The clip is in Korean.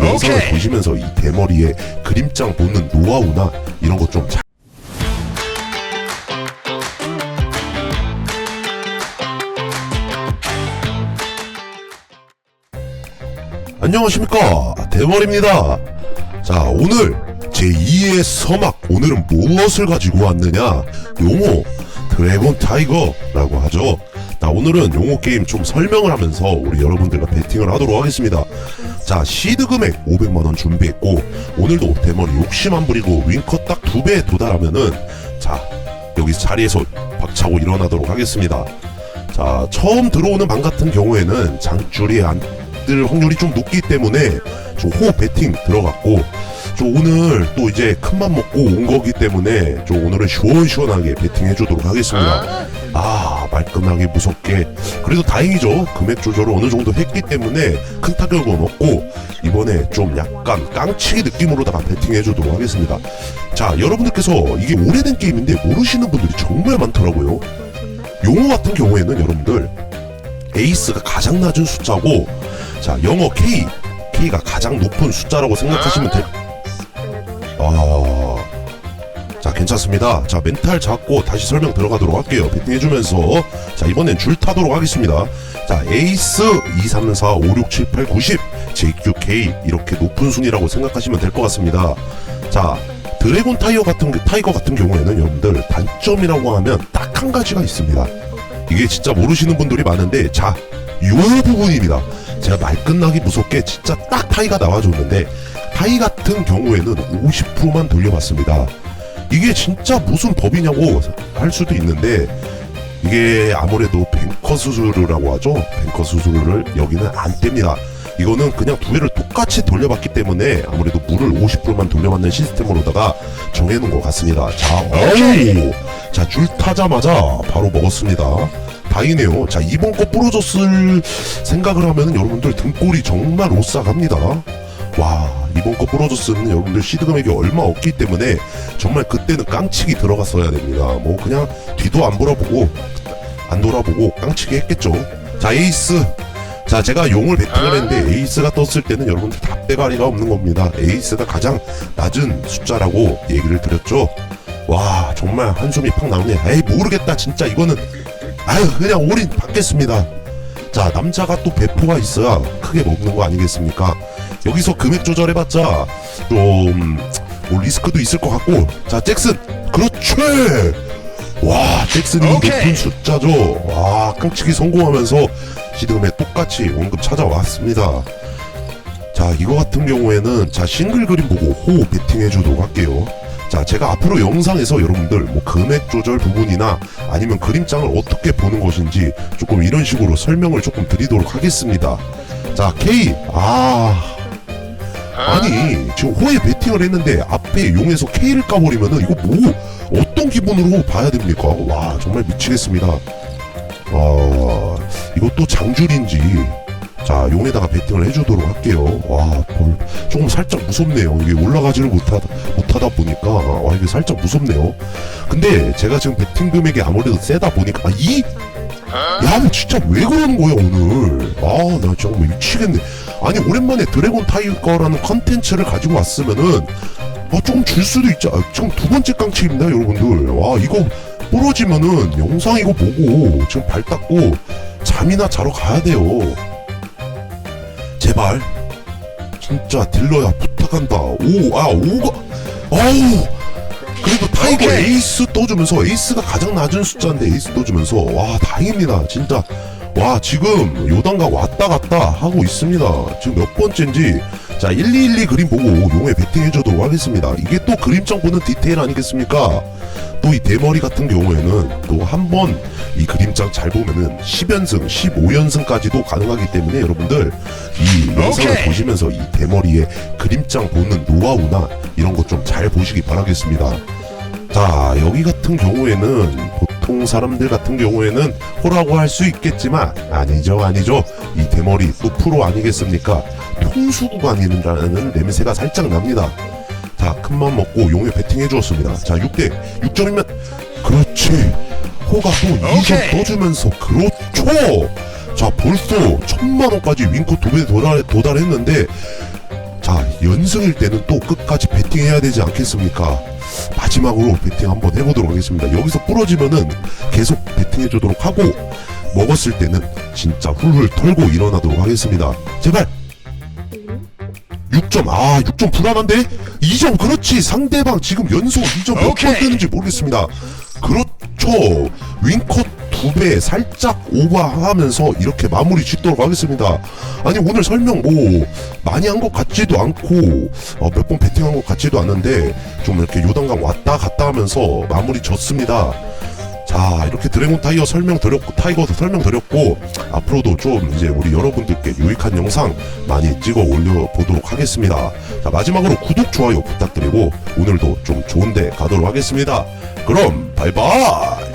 영상을 오케이. 보시면서 이 대머리에 그림장 보는 노하우나 이런 것좀 잘... 안녕하십니까. 대머리입니다. 자 오늘 제2의 서막 오늘은 무엇을 가지고 왔느냐? 용어 드래곤 타이거라고 하죠 자 오늘은 용어 게임 좀 설명을 하면서 우리 여러분들과 배팅을 하도록 하겠습니다. 자 시드 금액 500만원 준비했고 오늘도 대머리 욕심 안 부리고 윙컷 딱 두 배에 도달하면은 자 여기 자리에서 박차고 일어나도록 하겠습니다. 자 처음 들어오는 방 같은 경우에는 장줄이 안뜰 확률이 좀 높기 때문에 좀 호흡 배팅 들어갔고 좀 오늘 또 이제 큰 맘 먹고 온 거기 때문에 좀 오늘은 시원시원하게 배팅해 주도록 하겠습니다. 아 말끔하게 무섭게. 그래도 다행이죠. 금액 조절을 어느 정도 했기 때문에 큰 타격은 없고 이번에 좀 약간 깡치기 느낌으로다가 배팅해 주도록 하겠습니다. 자 여러분들께서 이게 오래된 게임인데 모르시는 분들이 정말 많더라고요. 용어 같은 경우에는 여러분들 에이스가 가장 낮은 숫자고 자 영어 K K가 가장 높은 숫자라고 생각하시면 될 아... 괜찮습니다. 자 멘탈 잡고 다시 설명 들어가도록 할게요. 배팅해주면서. 자 이번엔 줄 타도록 하겠습니다. 자 에이스 2, 3, 4, 5, 6, 7, 8, 90 JQK 이렇게 높은 순위라고 생각하시면 될 것 같습니다. 자 드래곤 타이어 같은 게- 타이거 같은 경우에는 여러분들 단점이라고 하면 딱 한 가지가 있습니다. 이게 진짜 모르시는 분들이 많은데 자, 요 부분입니다. 제가 말 끝나기 무섭게 진짜 딱 타이가 나와줬는데 타이 같은 경우에는 50%만 돌려봤습니다. 이게 진짜 무슨 법이냐고 할 수도 있는데 이게 아무래도 뱅커 수수료라고 하죠. 뱅커 수수료를 여기는 안 뗍니다. 이거는 그냥 두 개를 똑같이 돌려봤기 때문에 아무래도 물을 50%만 돌려받는 시스템으로다가 정해놓은 것 같습니다. 자, 어우! 자, 줄 타자마자 바로 먹었습니다. 다행이네요. 자, 이번 거 부러졌을 생각을 하면은 여러분들 등골이 정말 오싹합니다. 와, 이번 거 부러졌으면 여러분들 시드 금액이 얼마 없기 때문에 정말 그때는 깡치기 들어갔어야 됩니다. 뭐 그냥 뒤도 안 돌아보고 안 돌아보고 깡치기 했겠죠. 자, 에이스. 자, 제가 용을 배팅을 했는데 에이스가 떴을 때는 여러분들 답대가리가 없는 겁니다. 에이스가 가장 낮은 숫자라고 얘기를 드렸죠. 와, 정말 한숨이 팍 나오네. 에이, 모르겠다. 진짜 이거는 아유, 그냥 올인 받겠습니다. 자, 남자가 또 배포가 있어야 크게 먹는 거 아니겠습니까? 여기서 금액 조절해봤자 좀, 뭐 리스크도 있을 것 같고. 자, 잭슨! 그렇지! 와, 잭슨이 오케이. 높은 숫자죠. 와, 깡치기 성공하면서 시드금에 똑같이 원금 찾아왔습니다. 자, 이거 같은 경우에는 자, 싱글 그림 보고 호 배팅해 주도록 할게요. 자, 제가 앞으로 영상에서 여러분들 뭐 금액 조절 부분이나 아니면 그림장을 어떻게 보는 것인지 조금 이런 식으로 설명을 조금 드리도록 하겠습니다. 자, K. 아. 아니, 지금 호에 배팅을 했는데 앞에 용에서 K를 까버리면은 이거 뭐, 어떤 기분으로 봐야 됩니까? 와, 정말 미치겠습니다. 어, 이것도 장줄인지. 자, 용에다가 배팅을 해주도록 할게요. 와, 벌, 조금 살짝 무섭네요. 이게 올라가지를 못하다, 못하다 보니까, 와, 이게 살짝 무섭네요. 근데 제가 지금 배팅 금액이 아무래도 세다 보니까, 아, 이? 야, 뭐 진짜 왜 그러는 거야, 오늘? 아, 나 정말 미치겠네. 아니, 오랜만에 드래곤 타이거라는 컨텐츠를 가지고 왔으면은, 아, 조금 줄 수도 있죠. 아, 지금 두 번째 깡치입니다, 여러분들. 와, 이거 부러지면은 영상 이거 보고 지금 발 닦고 잠이나 자러 가야 돼요. 제발. 진짜 딜러야 부탁한다. 오, 아, 오가, 아우. 그래도 타이거 오케이. 에이스 떠주면서 에이스가 가장 낮은 숫자인데 에이스 떠주면서 와 다행입니다 진짜 와 지금 요단가 왔다 갔다 하고 있습니다. 지금 몇 번째인지. 자 1212 그림 보고 용에 배팅해 주도록 하겠습니다. 이게 또 그림장 보는 디테일 아니겠습니까? 또 이 대머리 같은 경우에는 또 한 번 이 그림장 잘 보면은 10연승 15연승까지도 가능하기 때문에 여러분들 이 영상을 오케이. 보시면서 이 대머리의 그림장 보는 노하우나 이런 것 좀 잘 보시기 바라겠습니다. 자 여기 같은 경우에는 보통 사람들 같은 경우에는 호라고 할 수 있겠지만 아니죠 아니죠. 이 대머리 또 프로 아니겠습니까? 통수 구간이라는 냄새가 살짝 납니다. 자 큰 맘 먹고 용에 배팅해 주었습니다. 자 6대 6점이면 그렇지. 호가 또 2점 오케이. 떠주면서 그렇죠. 자 벌써 천만원까지 윙크 도배 도달, 도달했는데 자, 연승일 때는 또 끝까지 배팅해야 되지 않겠습니까? 마지막으로 배팅 한번 해보도록 하겠습니다. 여기서 부러지면은 계속 배팅해주도록 하고, 먹었을 때는 진짜 훌훌 털고 일어나도록 하겠습니다. 제발! 6점, 아, 6점 불안한데? 2점, 그렇지! 상대방 지금 연속 2점 몇번 오케이. 뜨는지 모르겠습니다. 그렇죠! 윙컷 두 배 살짝 오버하면서 이렇게 마무리 짓도록 하겠습니다. 아니, 오늘 설명 뭐, 많이 한 것 같지도 않고, 어, 몇번 배팅한 것 같지도 않은데, 좀 이렇게 요단강 왔다 갔다 하면서 마무리 졌습니다. 자 이렇게 드래곤 타이어 설명 드렸고 타이거도 설명 드렸고 앞으로도 좀 이제 우리 여러분들께 유익한 영상 많이 찍어 올려 보도록 하겠습니다 자 마지막으로 구독 좋아요 부탁드리고 오늘도 좀 좋은데 가도록 하겠습니다 그럼 바이바이